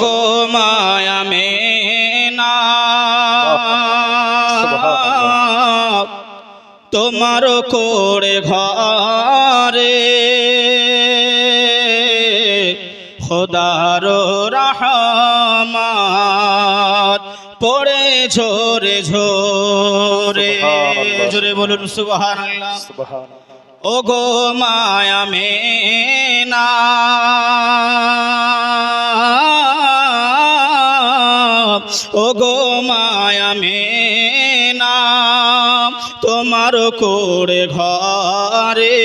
গো মায়া মেনা। তোমার করে ঘরে খোদার রহমাত পড়ে ঝোরে ঝোরে। জোরে বলুন সুবহানাল্লাহ। ও গো মায়া মেনা। ও গো মায়া মেনা, তোমার করে ঘরে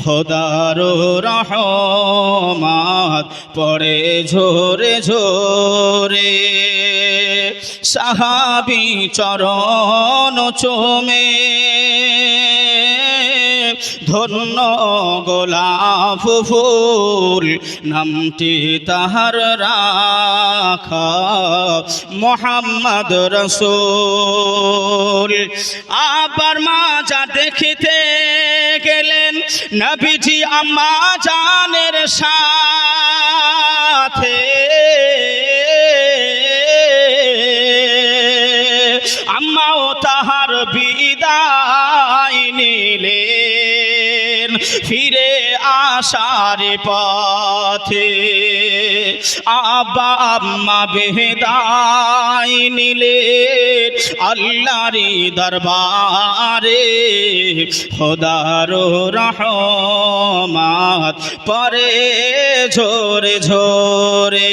খোদার রহমাত পড়ে ঝোরে ঝোরে। সাহাবি চরণ চোমে ধন্য গোলাপ ফুল, নামটি তাহার রাখা। মোহাম্মদ রসুল, আবার মাজা দেখিতে গেলেন নবীজি আম্মা জানের সাথে। আম্মাও তাহার বিদায় নিলেন ফিরে আসার পথে। আব্বা আম্মা বেদায় নিলেন আল্লাহরি দরবারে খোদার রহমাত পরে ঝোরে ঝোরে।